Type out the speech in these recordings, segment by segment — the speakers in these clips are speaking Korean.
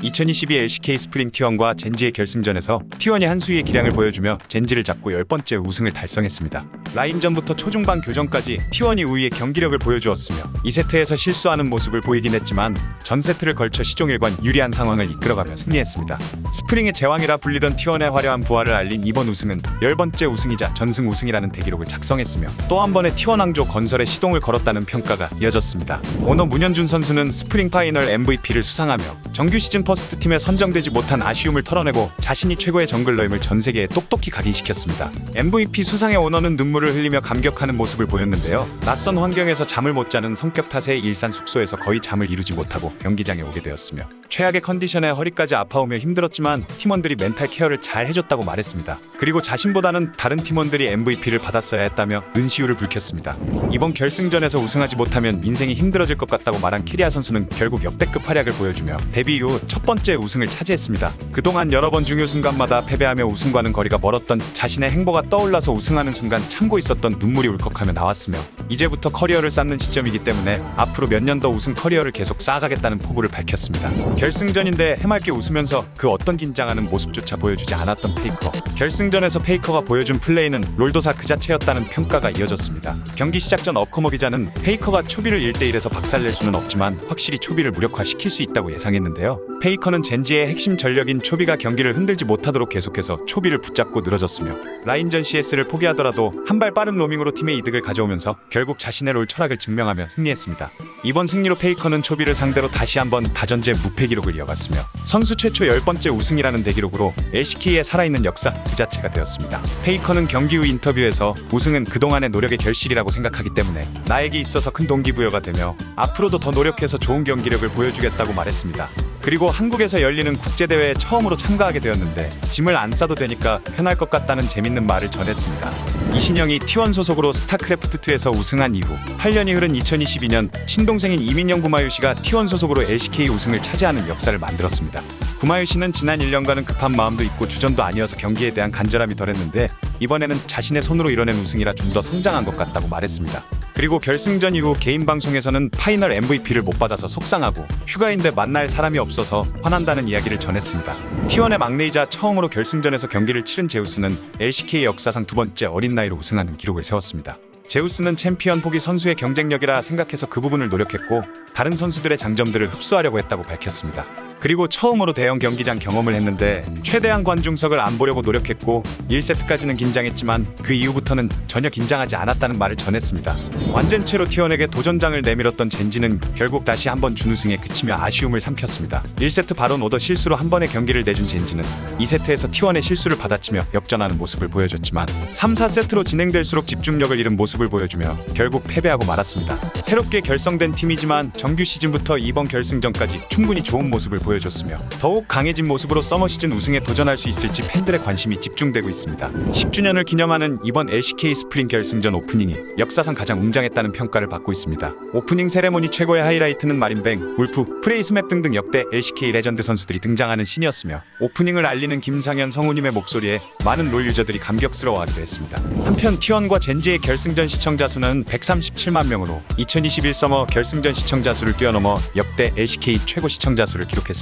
2022 LCK 스프링 T1과 젠지의 결승전에서 T1이 한 수위의 기량을 보여주며 젠지를 잡고 열 번째 우승을 달성했습니다. 라인전부터 초중반 교전까지 T1이 우위의 경기력을 보여주었으며 2세트에서 실수하는 모습을 보이긴 했지만 전 세트를 걸쳐 시종일관 유리한 상황을 이끌어가며 승리했습니다. 스프링의 제왕이라 불리던 T1의 화려한 부활을 알린 이번 우승은 열 번째 우승이자 전승 우승이라는 대기록을 작성했으며 또 한 번의 T1 왕조 건설에 시동을 걸었다는 평가가 이어졌습니다. 오너 문현준 선수는 스프링 파이널 MVP를 수상하며 정규 시즌 퍼스트 팀에 선정되지 못한 아쉬움을 털어내고 자신이 최고의 정글러임을 전 세계에 똑똑히 각인시켰습니다. MVP 수상의 오너는 눈물을 흘리며 감격하는 모습을 보였는데요. 낯선 환경에서 잠을 못 자는 성격 탓에 일산 숙소에서 거의 잠을 이루지 못하고 경기장에 오게 되었으며 최악의 컨디션에 허리까지 아파오며 힘들었지만 팀원들이 멘탈 케어를 잘 해줬다고 말했습니다. 그리고 자신보다는 다른 팀원들이 MVP를 받았어야 했다며 눈시울을 붉혔습니다. 이번 결승전에서 우승하지 못하면 인생이 힘들어질 것 같다고 말한 키리아 선수는 결국 역대급 활약을 보여주며 데뷔 이후 첫 번째 우승을 차지했습니다. 그동안 여러 번 중요 순간마다 패배하며 우승과는 거리가 멀었던 자신의 행보가 떠올라서 우승하는 순간 참고 있었던 눈물이 울컥하며 나왔으며 이제부터 커리어를 쌓는 시점이기 때문에 앞으로 몇 년 더 우승 커리어를 계속 쌓아가겠다는 포부를 밝혔습니다. 결승전인데 해맑게 웃으면서 그 어떤 긴장하는 모습조차 보여주지 않았던 페이커. 결승전에서 페이커가 보여준 플레이는 롤도사 그 자체였다는 평가가 이어졌습니다. 경기 시작 전 업커머 기자는 페이커가 초비를 1대1에서 박살낼 수는 없지만 확실히 초비를 무력화시킬 수 있다고 예상했는데요. 페이 커는 젠지의 핵심 전력인 초비가 경기를 흔들지 못하도록 계속해서 초비를 붙잡고 늘어졌으며 라인전 CS를 포기하더라도 한 발 빠른 로밍으로 팀의 이득을 가져오면서 결국 자신의 롤 철학을 증명하며 승리했습니다. 이번 승리로 페이커는 초비를 상대로 다시 한번 다전제 무패 기록을 이어갔으며 선수 최초 열 번째 우승이라는 대기록으로 LCK의 살아있는 역사 그 자체가 되었습니다. 페이커는 경기 후 인터뷰에서 우승은 그동안의 노력의 결실이라고 생각하기 때문에 나에게 있어서 큰 동기부여가 되며 앞으로도 더 노력해서 좋은 경기력을 보여주겠다고 말했습니다. 그리고 한국에서 열리는 국제대회에 처음으로 참가하게 되었는데 짐을 안 싸도 되니까 편할 것 같다는 재밌는 말을 전했습니다. 이신영이 T1 소속으로 스타크래프트2에서 우승한 이후 8년이 흐른 2022년 친동생인 이민영 구마유 씨가 T1 소속으로 LCK 우승을 차지하는 역사를 만들었습니다. 구마유 씨는 지난 1년간은 급한 마음도 있고 주전도 아니어서 경기에 대한 간절함이 덜했는데 이번에는 자신의 손으로 이뤄낸 우승이라 좀 더 성장한 것 같다고 말했습니다. 그리고 결승전 이후 개인 방송에서는 파이널 MVP를 못 받아서 속상하고 휴가인데 만날 사람이 없어서 화난다는 이야기를 전했습니다. T1의 막내이자 처음으로 결승전에서 경기를 치른 제우스는 LCK 역사상 두 번째 어린 나이로 우승하는 기록을 세웠습니다. 제우스는 챔피언 포기 선수의 경쟁력이라 생각해서 그 부분을 노력했고 다른 선수들의 장점들을 흡수하려고 했다고 밝혔습니다. 그리고 처음으로 대형 경기장 경험을 했는데 최대한 관중석을 안 보려고 노력했고 1세트까지는 긴장했지만 그 이후부터는 전혀 긴장하지 않았다는 말을 전했습니다. 완전체로 T1에게 도전장을 내밀었던 젠지는 결국 다시 한번 준우승에 그치며 아쉬움을 삼켰습니다. 1세트 바론 오더 실수로 한 번의 경기를 내준 젠지는 2세트에서 T1의 실수를 받아치며 역전하는 모습을 보여줬지만 3, 4세트로 진행될수록 집중력을 잃은 모습을 보여주며 결국 패배하고 말았습니다. 새롭게 결성된 팀이지만 정규 시즌부터 이번 결승전까지 충분히 좋은 모습을 보여줬 으며 더욱 강해진 모습으로 서머 시즌 우승에 도전할 수 있을지 팬들의 관심이 집중되고 있습니다. 10주년을 기념하는 이번 LCK 스프링 결승전 오프닝이 역사상 가장 웅장했다는 평가를 받고 있습니다. 오프닝 세레모니 최고의 하이라이트는 마린뱅, 울프, 프레이스맵 등등 역대 LCK 레전드 선수들이 등장하는 신이었으며 오프닝을 알리는 김상현 성우님의 목소리에 많은 롤 유저들이 감격스러워하기도 했습니다. 한편 T1과 젠지의 결승전 시청자 수는 137만 명으로 2021 서머 결승전 시청자 수를 뛰어넘어 역대 LCK 최고 시청자 수를 기록했습니다.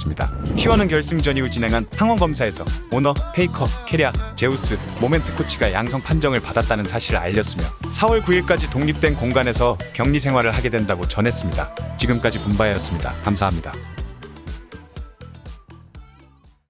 T1은 결승전 이후 진행한 항원 검사에서 오너, 페이커, 캐리아, 제우스, 모멘트 코치가 양성 판정을 받았다는 사실을 알렸으며 4월 9일까지 독립된 공간에서 격리 생활을 하게 된다고 전했습니다. 지금까지 분바였습니다. 감사합니다.